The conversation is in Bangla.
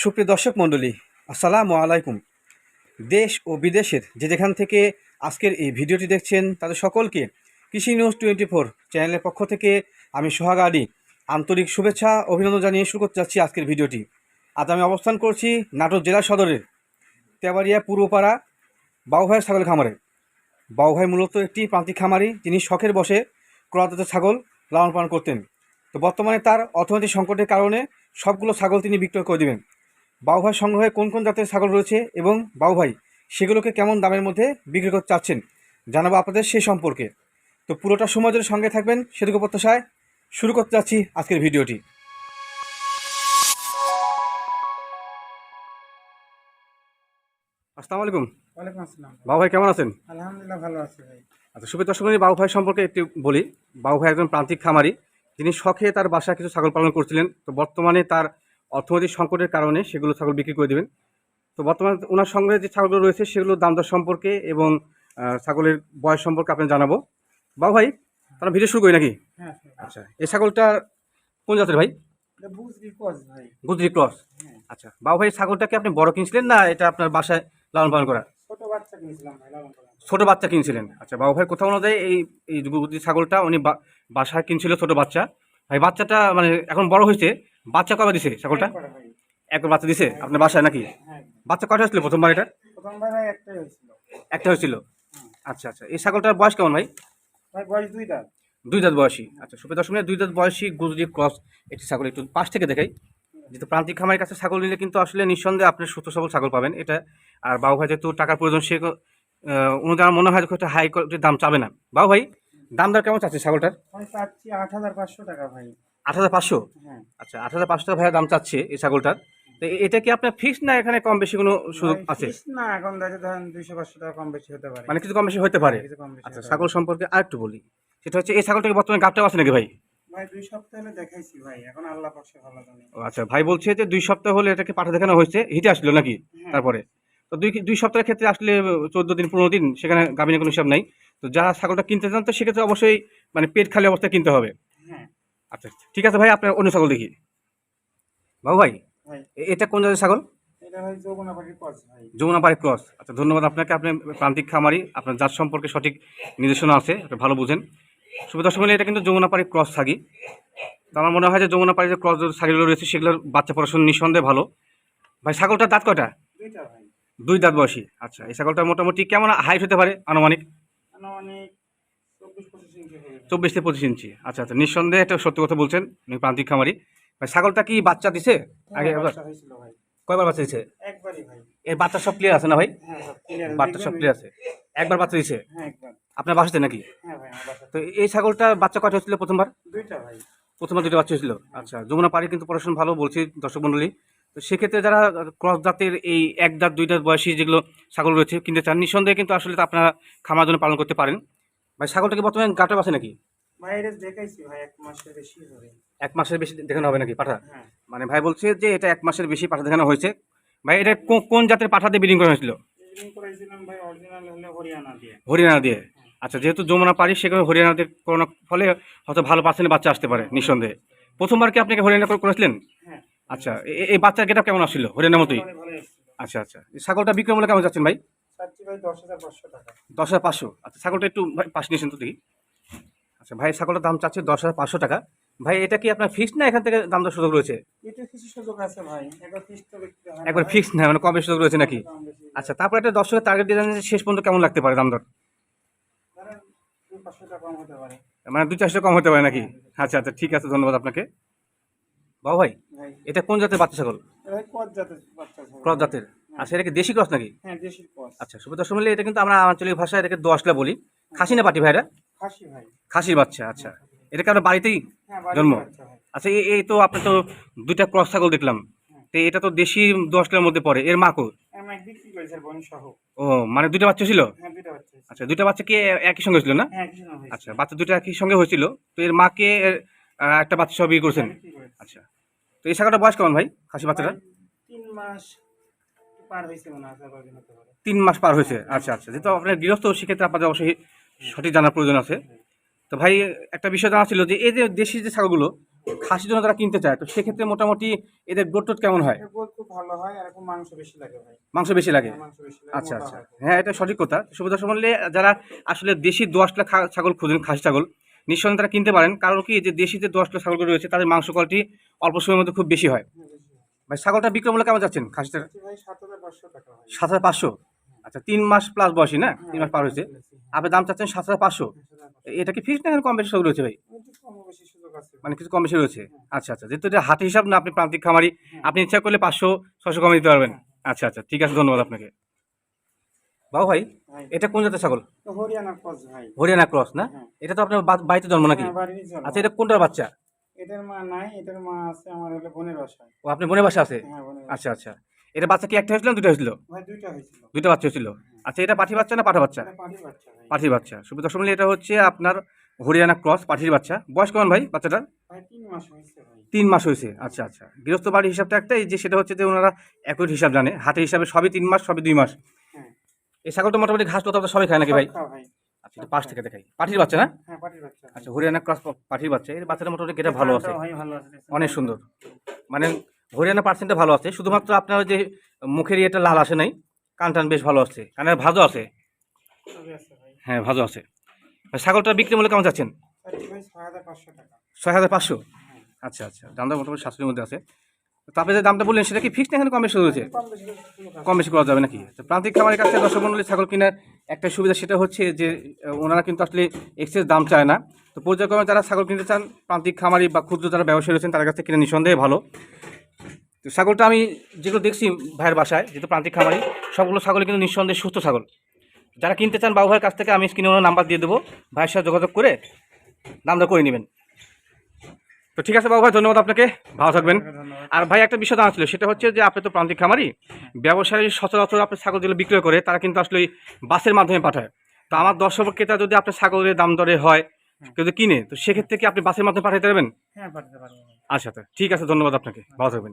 সুপ্রিয় দর্শক মণ্ডলী, আসসালামু আলাইকুম। দেশ ও বিদেশের যে যেখান থেকে আজকের এই ভিডিওটি দেখছেন, তাদের সকলকে কৃষি নিউজ টোয়েন্টি ফোর চ্যানেলের পক্ষ থেকে আমি সোহাগ আলী আন্তরিক শুভেচ্ছা, অভিনন্দন জানিয়ে শুরু করতে যাচ্ছি আজকের ভিডিওটি। আজ আমি অবস্থান করছি নাটোর জেলা সদরের তেবাড়িয়া পূর্বপাড়া বাউভাইয়ের ছাগল খামারে। বাউভাই মূলত একটি প্রান্তিক খামারি, যিনি শখের বসে ক্রয়জাত ছাগল লালন পালন করতেন। তো বর্তমানে তার অর্থনৈতিক সংকটের কারণে সবগুলো ছাগল তিনি বিক্রয় করে দেবেন। বাউভাই সংগ্রহে কোন কোন জাতের ছাগল রয়েছে এবং বাউভাই সেগুলোকে কেমন দামের মধ্যে বিক্রি করতে চাচ্ছেন জানাব আপনাদের সে সম্পর্কে। তো পুরোটা সময় ধরে সঙ্গে থাকবেন সেটুকু প্রত্যাশায় শুরু করতে যাচ্ছি আজকের ভিডিওটি। আসসালামু আলাইকুম। ওয়ালাইকুম আসসালাম। বাবু ভাই কেমন আছেন? আলহামদুলিল্লাহ ভালো আছি ভাই। আচ্ছা সুবিধা দর্শক বাবু ভাই সম্পর্কে একটু বলি। বাবু ভাই একজন প্রান্তিক খামারি। যিনি শখে তার বাসায় কিছু ছাগল পালন করছিলেন। তো বর্তমানে তার অর্থনৈতিক সংকটের কারণে সেগুলো ছাগল বিক্রি করে দেবেন। তো বর্তমানে ওনার সঙ্গে যে ছাগলগুলো রয়েছে সেগুলোর দাম দর সম্পর্কে এবং ছাগলের বয়স সম্পর্কে আপনি জানাব। বাবু ভাই তারা ভিডিও শুরু করি নাকি? হ্যাঁ আচ্ছা এই ছাগলটা কোন জাতের ভাই? গুজরি ক্রস হ্যাঁ। আচ্ছা বাবু ভাই ছাগলটাকে আপনি বড় কিনছিলেন না এটা আপনার বাসায় লালন পালন করা ছোট বাচ্চা কিনছিলেন। আচ্ছা বাবু ভাই কোথাও অনুযায়ী এই এই ছাগলটা উনি বাসায় কিনছিল ছোট বাচ্চা। ভাই বাচ্চাটা মানে এখন বড় হয়েছে বাচ্চা কবে দিছে ছাগলটা? একবার বাচ্চা দিছে? আপনার বাসায় নাকি? হ্যাঁ বাচ্চা কটা হয়েছিল প্রথমবার এটা একটা হয়েছিল। আচ্ছা আচ্ছা। এই ছাগলটার বয়স কেমন ভাই? বয়স দুই দাঁত। দুই দাঁত বয়সী। আচ্ছা সুপে দশমিক দুই দাঁত বয়সী গুজরি ক্রস একটি ছাগল। একটু পাশ থেকে দেখাই। যেহেতু প্রান্তিক খামারের কাছে ছাগল নিলে কিন্তু আসলে নিঃসন্দেহে আপনি সুস্থ সবল ছাগল পাবেন। এটা আর বাবু ভাই যেহেতু টাকার প্রয়োজন সে অনুদান মনে হয় একটা হাই কোয়ালিটির দাম চাবে না। বাবু ভাই দাম দর কেমন চাচ্ছে ছাগলটার? চাচ্ছি আট হাজার পাঁচশো টাকা ভাই। আট হাজার পাঁচশো? হ্যাঁ। আচ্ছা আট হাজার পাঁচশো টাকা ভাইয়া দাম চাচ্ছে এই ছাগলটার। তো এটা কি আপনার ফিক্সড না এখানে কম বেশি কোনো সুযোগ আছে? না এখন দেখে ধরেন দুইশো পাঁচশো টাকা কম বেশি হতে পারে। মানে কিছু কম বেশি হতে পারে? আচ্ছা ছাগল সম্পর্কে আর একটু বলি। সেটা হচ্ছে এই ছাগলটাকে বর্তমানে গাপটাও আছে নাকি ভাই? আচ্ছা ভাই বলছে যে দুই সপ্তাহ হলে এটাকে পাঠা দেখানো হয়েছে হিটে আসলো নাকি হ্যাঁ। তারপরে? তো দুই দুই সপ্তাহের ক্ষেত্রে আসলে চোদ্দ দিন পনেরো দিন সেখানে গাভিনের কোনো হিসাব নাই। তো যারা ছাগলটা কিনতে চান তো সেক্ষেত্রে অবশ্যই মানে পেট খালি অবস্থায় কিনতে হবে। হ্যাঁ। আচ্ছা ঠিক আছে ভাই আপনার অন্য ছাগল দেখি। বাবু ভাই এটা কোন জাতের ছাগল? এটা ভাই যৌবনা পাখির কস ভাই। যমুনা পাড়ি ক্রস। আচ্ছা ধন্যবাদ আপনাকে। আপনি প্রান্তিক খামারি আপনার জাত সম্পর্কে সঠিক নির্দেশনা আছে আপনি ভালো বুঝেন। সুবিধা সময় এটা কিন্তু যমুনা পাড়ি ক্রস থাকি তো আমার মনে হয় যে যমুনা পাড়ি যে ক্রস ছাগলগুলো রয়েছে সেগুলোর বাচ্চা পড়াশোনা নিঃসন্দেহে ভালো। ভাই ছাগলটার দাঁত কয়টা? দুই দাঁত বয়সী। আচ্ছা এই ছাগলটা মোটামুটি কেমন হাইট হতে পারে আনুমানিক? চব্বিশ ভাই। চব্বিশ থেকে পঁচিশ ইঞ্চি। আচ্ছা আচ্ছা নিঃসন্দেহে একটা সত্যি কথা বলছেন উনি প্রান্তিক খামারি। ভাই ছাগলটা কি বাচ্চা দিছে? আগে হ্যাঁ, একবার। বাচ্চা হয়েছিল কয়বার বাচ্চা দিছে? এর বাচ্চা সব ক্লিয়ার আছে না ভাই? হ্যাঁ। বাচ্চা সব ক্লিয়ার আছে। একবার বাচ্চা দিছে? হ্যাঁ আপনার বাসাতে নাকি? তো এই ছাগলটা বাচ্চা কয়টা হচ্ছিল প্রথমবার? দুইটা ভাই। প্রথমবার দুটো বাচ্চা হয়েছিল? আচ্ছা যমুনা পাড়ি কিন্তু পড়াশোনা ভালো বলছি দর্শক মণ্ডলী। তো সেক্ষেত্রে যারা ক্রস জাতের এই এক দাঁত দুই দাঁত বয়সী যেগুলো ছাগল রয়েছে কিনতে চান নিঃসন্দেহে কিন্তু আসলে তা আপনারা খামার জন্য পালন করতে পারেন। ভাই ছাগলটাকে বর্তমানে গাটা আছে নাকি? এক মাসের বেশি দেখানো হবে নাকি পাঠা? হ্যাঁ। মানে ভাই বলছে যে এটা এক মাসের বেশি পাঠা দেখানো হয়েছে। ভাই এটা কোন জাতের পাঠা দিয়ে ব্রিডিং করা হয়েছিল? হরিয়ানা দিয়ে। আচ্ছা যেহেতু যমুনা পারি সেখানে হরিয়ানা দিয়ে করানোর ফলে হয়তো ভালো পার্সেন্টের বাচ্চা আসতে পারে নিঃসন্দেহে। প্রথমবার কি আপনাকে হরিয়ানা করে- করেছিলেন? হ্যাঁ। আচ্ছা এই বাচ্চার গেটা কেমন আসছিল? হরিয়ানার মতোই? আচ্ছা আচ্ছা। ছাগলটা বিক্রয় মূল্য কেমন যাচ্ছেন ভাই? দশ হাজার পাঁচশো আচ্ছা ছাগলটা একটু পাশে নিয়েছেন তো দেখি। আচ্ছা ভাই ছাগলটার দাম চাচ্ছে দশ হাজার পাঁচশো টাকা। ভাই এটা কি আপনার ফিক্সড না এখান থেকে দাম দর সুযোগ রয়েছে? একবার হয় না। মানে কম সুযোগ রয়েছে নাকি? আচ্ছা তারপর একটা দর্শকের টার্গেট জানেন শেষ পর্যন্ত কেমন লাগতে পারে দাম দর? মানে দু চারশো কম হতে পারে। নাকি? আচ্ছা আচ্ছা ঠিক আছে ধন্যবাদ আপনাকে। বাবু ভাই এটা কোন জাতের বাচ্চা ছাগল? এটা জাতের? ক্রস জাতের। আচ্ছা এটা কি দেশি ক্রস নাকি? হ্যাঁ আচ্ছা সুবিধা সময় এটা কিন্তু আমরা আঞ্চলিক ভাষায় এটাকে দোয়াশলা বলি। খাসি না পাটি ভাইরা? খাসির বাচ্চা আচ্ছা। এটাকে আমরা বাড়িতেই হ্যাঁ জন্ম? আচ্ছা এই তো আপনি তো দুইটা ক্রস ছাগল দেখলাম। তো এটা তো দেশি দশটার মধ্যে পড়ে। এর বোন সহ ও মানে দুইটা বাচ্চা ছিল? হ্যাঁ। আচ্ছা দুইটা বাচ্চা কি একই সঙ্গে ছিল না? হ্যাঁ আচ্ছা বাচ্চা দুইটা একই সঙ্গে হয়েছিল। তো এর মাকে একটা বাচ্চা সব ইয়ে করছেন? আচ্ছা। তো এই ছাগলটা বয়স কেমন ভাই? খাসি বাচ্চাটা তিন মাস পার হয়েছে মনে তিন মাস পার হয়েছে? আচ্ছা আচ্ছা। যেহেতু আপনার গৃহস্থ সেক্ষেত্রে আপনাদের অবশ্যই সঠিক জানার প্রয়োজন আছে। তো ভাই একটা বিষয় জানা ছিল যে এই যে দেশি যে ছাগলগুলো খাসির জন্য তারা কিনতে চায় তো সেক্ষেত্রে মোটামুটি এদের গ্রোথ টোথ কেমন হয়? খুব ভালো হয় আর মাংস বেশি লাগে ভাই। মাংস বেশি লাগে? হ্যাঁ, মাংস বেশি লাগে আচ্ছা আচ্ছা। হ্যাঁ এটা সঠিক কথা। সুবিধা সম্বন্ধে যারা আসলে দেশি খা- ছাগল খুঁজেন খাসি ছাগল নিঃসন্দেহে তারা কিনতে পারেন। কারণ কি যে দেশি যে দোয়াশলা ছাগলগুলো রয়েছে তাদের মাংস কোয়ালিটি অল্প সময়ের মধ্যে খুব বেশি হয়। হ্যাঁ, হয়। ভাই ছাগলটা বিক্রয় মূল্য কেমন যাচ্ছেন? খাসিটা আচ্ছা সাত হাজার পাঁচশো আচ্ছা তিন মাস প্লাস বয়সী না? তিন মাস পার হয়েছে। আপনি দাম চাচ্ছেন সাত হাজার পাঁচশো। এটা কি ফিক্সড না কম বেশি সব রয়েছে ভাই? মানে কিছু কম বেশি রয়েছে আচ্ছা আচ্ছা যেহেতু এটা হাতে হিসাব না আপনি প্রান্তিক খামারি আপনি ইচ্ছা করলে পাঁচশো ছশো কমে দিতে পারবেন। আচ্ছা আচ্ছা ঠিক আছে ধন্যবাদ আপনাকে। বাবু ভাই ভাই এটা কোন জাতের ছাগল? হরিয়ানা ক্রস ভাই। হরিয়ানা ক্রস না? হ্যাঁ। এটা তো আপনার বাড়িতে জন্ম নাকি? হ্যাঁ। আচ্ছা এটা কোনটার বাচ্চা? এটার মা নাই এটার মা আছে আমার হলো বোনের বাসায়। ও আপনি বোনের বাসা আছে? হ্যাঁ আচ্ছা আচ্ছা। এটা বাচ্চা কি একটা হয়েছিল না দুটো হয়েছিল। দুটো বাচ্চা হয়েছিল? আচ্ছা এটা পাঠি বাচ্চা না পাঠা বাচ্চা? পাটির বাচ্চা ভাই। পাঠির বাচ্চা। সুবিধা সময় এটা হচ্ছে আপনার হরিয়ানা ক্রস পাঠির বাচ্চা। বয়স কেমন ভাই বাচ্চাটার? তিন মাস হয়েছে আচ্ছা আচ্ছা। গৃহস্থ বাড়ির হিসাবটা একটাই যে সেটা হচ্ছে যে ওনারা একই হিসাব জানে। হাটের হিসাবে সবই তিন মাস সবই দুই মাস। এই ছাগলটা মোটামুটি ঘাস তো সবাই খায় নাকি ভাই? আচ্ছা পাশ থেকে দেখাই। পাঠির বাচ্চা না? হ্যাঁ। আচ্ছা হরিয়ানা ক্রস পাঠির বাচ্চা। এই বাচ্চাটা মোটামুটি গেটা ভালো আছে। অনেক সুন্দর। মানে হরিয়ানা পার্সেন্টটা ভালো আছে। শুধুমাত্র আপনার যে মুখের ইয়েটা লাল আসে নাই। কান টান বেশ ভালো আছে। কানের ভাজও আছে। হ্যাঁ ভাজও আছে। ছাগলটা বিক্রি মূল্য কেমন যাচ্ছেন ছয় হাজার পাঁচশো টাকা। ছয় হাজার পাঁচশো? হ্যাঁ। আচ্ছা আচ্ছা। দামটা মোটামুটি সাতশোর মধ্যে আছে। তো আপনি যে দামটা বললেন সেটা কি ফিক্সড এখানে কম বেশি রয়েছে কম বেশি করে যাবে নাকি? তো প্রান্তিক খামারের কাছে দর্শক মন্ডলী ছাগল কেনার একটা সুবিধা সেটা হচ্ছে যে ওনারা কিন্তু আসলে এক্সেস দাম চায় না। তো পর্যায়ক্রমে যারা ছাগল কিনতে চান প্রান্তিক খামারি বা ক্ষুদ্র যারা ব্যবসায়ী রয়েছেন তাদের কাছ থেকে কিনে নিঃসন্দেহে ভালো। তো ছাগলটা আমি যেগুলো দেখছি ভাইয়ের বাসায় যেহেতু প্রান্তিক খামারি সবগুলো ছাগল কিন্তু নিঃসন্দেহে সুস্থ ছাগল। যারা কিনতে চান বাবু ভাইয়ের কাছ থেকে আমি স্ক্রিনে ওনার নাম্বার দিয়ে দেবো। ভাইয়ের সাথে যোগাযোগ করে দামটা করে নেবেন। তো ঠিক আছে বাবু ভাই ধন্যবাদ আপনাকে। ভালো থাকবেন। আর ভাই একটা বিষয় জানা ছিল সেটা হচ্ছে যে আপনি তো প্রান্তিক খামারি ব্যবসায়ী সচরাচর আপনি ছাগল যেগুলো বিক্রয় করে তারা কিন্তু আসলে ওই বাসের মাধ্যমে পাঠায়। তো আমার দর্শক ক্রেতা যদি আপনার ছাগলের দাম দরে হয় কিন্তু কিনে তো সেক্ষেত্রে কি আপনি বাসের মাধ্যমে পাঠাতে পারবেন? হ্যাঁ পাঠাতে পারব। ভাই আচ্ছা। ঠিক আছে ধন্যবাদ আপনাকে। ভালো থাকবেন।